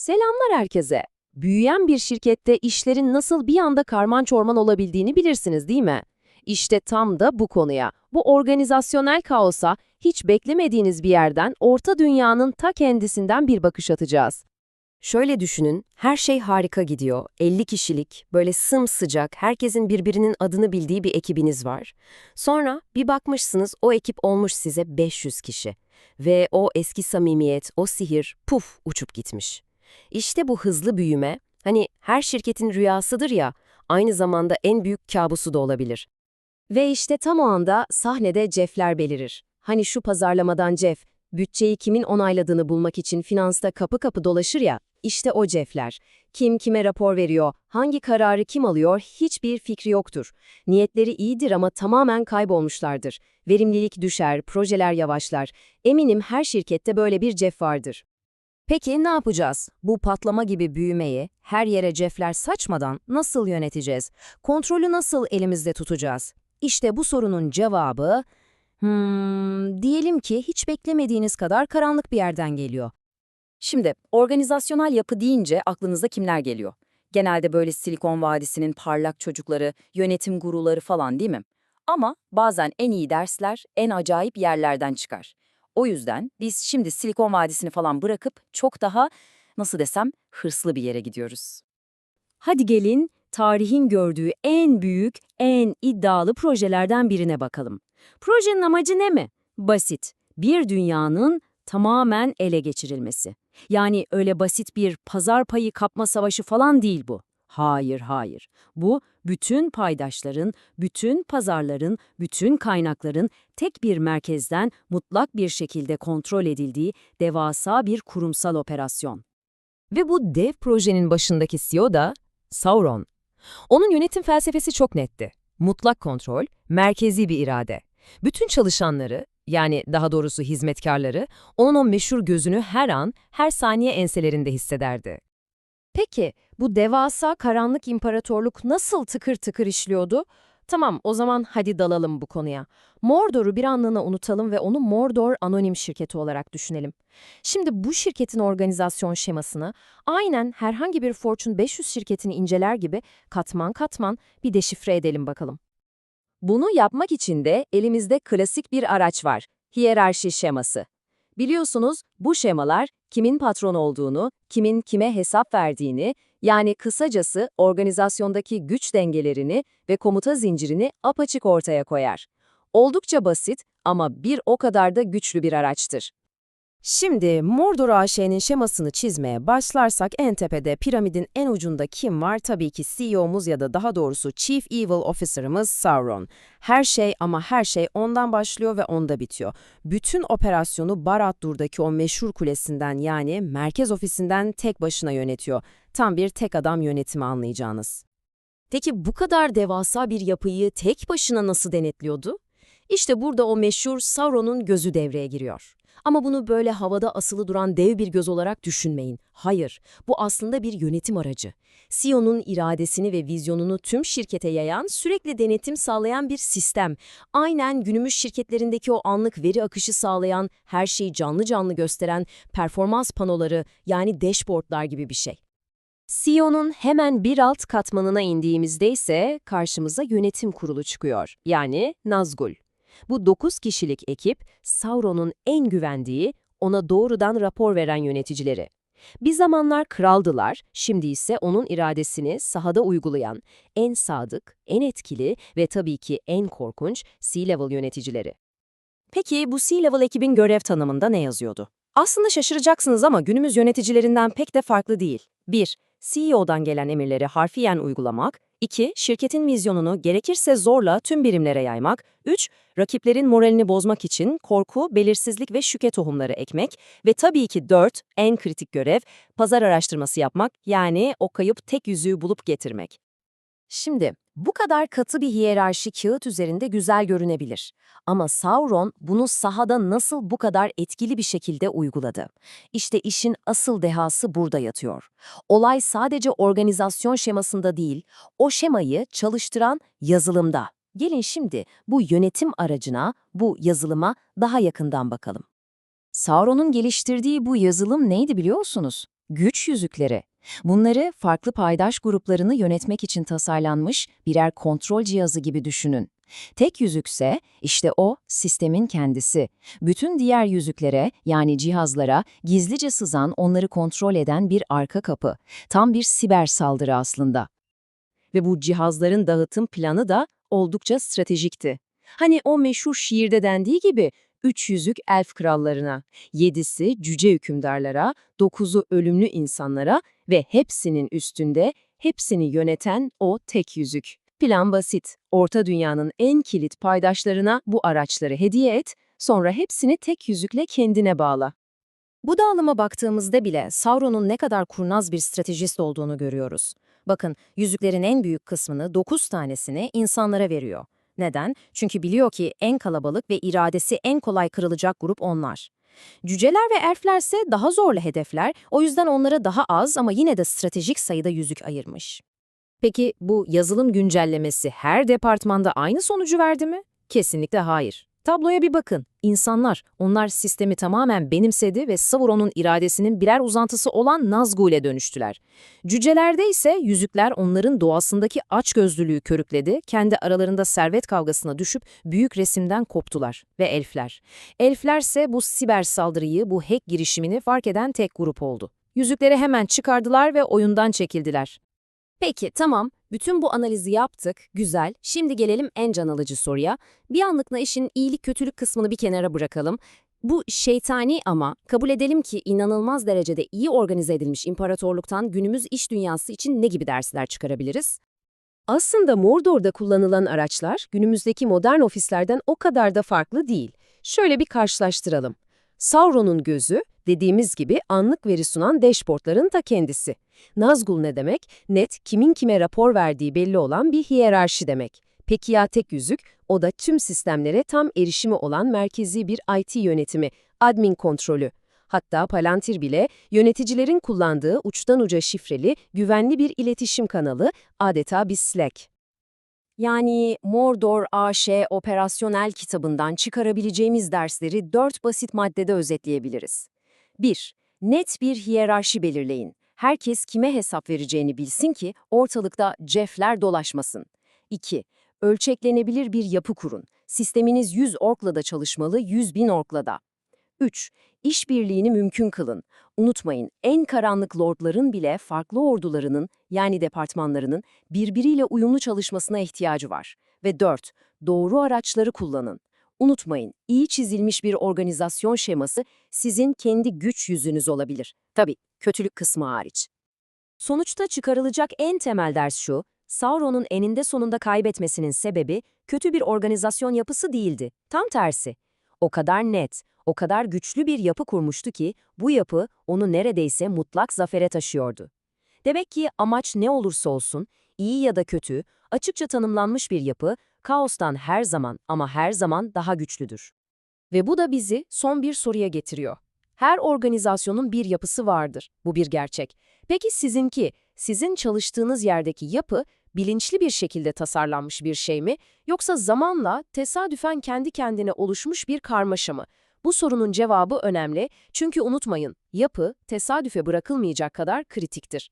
Selamlar herkese. Büyüyen bir şirkette işlerin nasıl bir anda karman çorman olabildiğini bilirsiniz değil mi? İşte tam da bu konuya, bu organizasyonel kaosa hiç beklemediğiniz bir yerden orta dünyanın ta kendisinden bir bakış atacağız. Şöyle düşünün, her şey harika gidiyor. 50 kişilik, böyle sımsıcak, herkesin birbirinin adını bildiği bir ekibiniz var. Sonra bir bakmışsınız o ekip olmuş size 500 kişi. Ve o eski samimiyet, o sihir puf uçup gitmiş. İşte bu hızlı büyüme, hani her şirketin rüyasıdır ya, aynı zamanda en büyük kabusu da olabilir. Ve işte tam o anda sahnede Jeff'ler belirir. Hani şu pazarlamadan Jeff, bütçeyi kimin onayladığını bulmak için finansta kapı kapı dolaşır ya, işte o Jeff'ler. Kim kime rapor veriyor, hangi kararı kim alıyor hiçbir fikri yoktur. Niyetleri iyidir ama tamamen kaybolmuşlardır. Verimlilik düşer, projeler yavaşlar. Eminim her şirkette böyle bir Jeff vardır. Peki ne yapacağız? Bu patlama gibi büyümeyi her yere Jeff'ler saçmadan nasıl yöneteceğiz? Kontrolü nasıl elimizde tutacağız? İşte bu sorunun cevabı, hmm, diyelim ki hiç beklemediğiniz kadar karanlık bir yerden geliyor. Şimdi organizasyonel yapı deyince aklınıza kimler geliyor? Genelde böyle Silikon Vadisi'nin parlak çocukları, yönetim guruları falan değil mi? Ama bazen en iyi dersler en acayip yerlerden çıkar. O yüzden biz şimdi Silikon Vadisi'ni falan bırakıp çok daha, nasıl desem, hırslı bir yere gidiyoruz. Hadi gelin, tarihin gördüğü en büyük, en iddialı projelerden birine bakalım. Projenin amacı ne mi? Basit. Bir dünyanın tamamen ele geçirilmesi. Yani öyle basit bir pazar payı kapma savaşı falan değil bu. Hayır, hayır. Bu, bütün paydaşların, bütün pazarların, bütün kaynakların tek bir merkezden mutlak bir şekilde kontrol edildiği devasa bir kurumsal operasyon. Ve bu dev projenin başındaki CEO da Sauron. Onun yönetim felsefesi çok netti. Mutlak kontrol, merkezi bir irade. Bütün çalışanları, yani daha doğrusu hizmetkarları, onun o meşhur gözünü her an, her saniye enselerinde hissederdi. Peki, bu devasa karanlık imparatorluk nasıl tıkır tıkır işliyordu? Tamam, o zaman hadi dalalım bu konuya. Mordor'u bir anlığına unutalım ve onu Mordor Anonim Şirketi olarak düşünelim. Şimdi bu şirketin organizasyon şemasını aynen herhangi bir Fortune 500 şirketini inceler gibi katman katman bir deşifre edelim bakalım. Bunu yapmak için de elimizde klasik bir araç var, hiyerarşi şeması. Biliyorsunuz bu şemalar kimin patron olduğunu, kimin kime hesap verdiğini, yani kısacası organizasyondaki güç dengelerini ve komuta zincirini apaçık ortaya koyar. Oldukça basit ama bir o kadar da güçlü bir araçtır. Şimdi Mordor AŞ'nin şemasını çizmeye başlarsak en tepede piramidin en ucunda kim var? Tabii ki CEO'muz ya da daha doğrusu Chief Evil Officer'ımız Sauron. Her şey ama her şey ondan başlıyor ve onda bitiyor. Bütün operasyonu Barad-dûr'daki o meşhur kulesinden yani merkez ofisinden tek başına yönetiyor. Tam bir tek adam yönetimi anlayacağınız. Peki bu kadar devasa bir yapıyı tek başına nasıl denetliyordu? İşte burada o meşhur Sauron'un gözü devreye giriyor. Ama bunu böyle havada asılı duran dev bir göz olarak düşünmeyin. Hayır, bu aslında bir yönetim aracı. CEO'nun iradesini ve vizyonunu tüm şirkete yayan, sürekli denetim sağlayan bir sistem. Aynen günümüz şirketlerindeki o anlık veri akışı sağlayan, her şeyi canlı canlı gösteren performans panoları yani dashboardlar gibi bir şey. CEO'nun hemen bir alt katmanına indiğimizde ise karşımıza yönetim kurulu çıkıyor. Yani Nazgul. Bu 9 kişilik ekip, Sauron'un en güvendiği, ona doğrudan rapor veren yöneticileri. Bir zamanlar kraldılar, şimdi ise onun iradesini sahada uygulayan, en sadık, en etkili ve tabii ki en korkunç C-level yöneticileri. Peki bu C-level ekibin görev tanımında ne yazıyordu? Aslında şaşıracaksınız ama günümüz yöneticilerinden pek de farklı değil. 1. CEO'dan gelen emirleri harfiyen uygulamak. 2. Şirketin vizyonunu gerekirse zorla tüm birimlere yaymak. 3. Rakiplerin moralini bozmak için korku, belirsizlik ve şüke tohumları ekmek. Ve tabii ki 4. En kritik görev, pazar araştırması yapmak yani o kayıp tek yüzüğü bulup getirmek. Şimdi bu kadar katı bir hiyerarşi kağıt üzerinde güzel görünebilir. Ama Sauron bunu sahada nasıl bu kadar etkili bir şekilde uyguladı? İşte işin asıl dehası burada yatıyor. Olay sadece organizasyon şemasında değil, o şemayı çalıştıran yazılımda. Gelin şimdi bu yönetim aracına, bu yazılıma daha yakından bakalım. Sauron'un geliştirdiği bu yazılım neydi biliyor musunuz? Güç yüzükleri. Bunları farklı paydaş gruplarını yönetmek için tasarlanmış birer kontrol cihazı gibi düşünün. Tek yüzükse işte o sistemin kendisi. Bütün diğer yüzüklere yani cihazlara gizlice sızan onları kontrol eden bir arka kapı. Tam bir siber saldırı aslında. Ve bu cihazların dağıtım planı da oldukça stratejikti. Hani o meşhur şiirde dendiği gibi üç yüzük elf krallarına, yedisi cüce hükümdarlara, dokuzu ölümlü insanlara ve hepsinin üstünde hepsini yöneten o tek yüzük. Plan basit. Orta dünyanın en kilit paydaşlarına bu araçları hediye et, sonra hepsini tek yüzükle kendine bağla. Bu dağılıma baktığımızda bile Sauron'un ne kadar kurnaz bir stratejist olduğunu görüyoruz. Bakın, yüzüklerin en büyük kısmını 9 tanesini insanlara veriyor. Neden? Çünkü biliyor ki en kalabalık ve iradesi en kolay kırılacak grup onlar. Cüceler ve elflerse daha zorlu hedefler, o yüzden onlara daha az ama yine de stratejik sayıda yüzük ayırmış. Peki bu yazılım güncellemesi her departmanda aynı sonucu verdi mi? Kesinlikle hayır. Tabloya bir bakın. İnsanlar, onlar sistemi tamamen benimsedi ve Sauron'un iradesinin birer uzantısı olan Nazgûl'e dönüştüler. Cücelerde ise yüzükler onların doğasındaki açgözlülüğü körükledi, kendi aralarında servet kavgasına düşüp büyük resimden koptular. Ve elfler. Elflerse bu siber saldırıyı, bu hack girişimini fark eden tek grup oldu. Yüzükleri hemen çıkardılar ve oyundan çekildiler. Peki tamam, bütün bu analizi yaptık, güzel. Şimdi gelelim en can alıcı soruya. Bir anlıkla işin iyilik kötülük kısmını bir kenara bırakalım. Bu şeytani ama kabul edelim ki inanılmaz derecede iyi organize edilmiş imparatorluktan günümüz iş dünyası için ne gibi dersler çıkarabiliriz? Aslında Mordor'da kullanılan araçlar günümüzdeki modern ofislerden o kadar da farklı değil. Şöyle bir karşılaştıralım. Sauron'un gözü, dediğimiz gibi anlık veri sunan dashboardların ta kendisi. Nazgul ne demek? Net, kimin kime rapor verdiği belli olan bir hiyerarşi demek. Peki ya tek yüzük? O da tüm sistemlere tam erişimi olan merkezi bir IT yönetimi, admin kontrolü. Hatta Palantir bile yöneticilerin kullandığı uçtan uca şifreli, güvenli bir iletişim kanalı, adeta bir Slack. Yani Mordor AŞ operasyonel kitabından çıkarabileceğimiz dersleri dört basit maddede özetleyebiliriz. 1. Net bir hiyerarşi belirleyin. Herkes kime hesap vereceğini bilsin ki ortalıkta cefler dolaşmasın. 2. Ölçeklenebilir bir yapı kurun. Sisteminiz 100 orkla da çalışmalı, 100 bin orkla da. 3. İşbirliğini mümkün kılın. Unutmayın, en karanlık lordların bile farklı ordularının, yani departmanlarının birbiriyle uyumlu çalışmasına ihtiyacı var. Ve 4. Doğru araçları kullanın. Unutmayın, iyi çizilmiş bir organizasyon şeması sizin kendi güç yüzünüz olabilir. Tabii, kötülük kısmı hariç. Sonuçta çıkarılacak en temel ders şu, Sauron'un eninde sonunda kaybetmesinin sebebi kötü bir organizasyon yapısı değildi. Tam tersi. O kadar net, o kadar güçlü bir yapı kurmuştu ki bu yapı onu neredeyse mutlak zafere taşıyordu. Demek ki amaç ne olursa olsun, iyi ya da kötü, açıkça tanımlanmış bir yapı, kaostan her zaman ama her zaman daha güçlüdür. Ve bu da bizi son bir soruya getiriyor. Her organizasyonun bir yapısı vardır. Bu bir gerçek. Peki sizinki, sizin çalıştığınız yerdeki yapı bilinçli bir şekilde tasarlanmış bir şey mi yoksa zamanla tesadüfen kendi kendine oluşmuş bir karmaşa mı? Bu sorunun cevabı önemli çünkü unutmayın, yapı tesadüfe bırakılmayacak kadar kritiktir.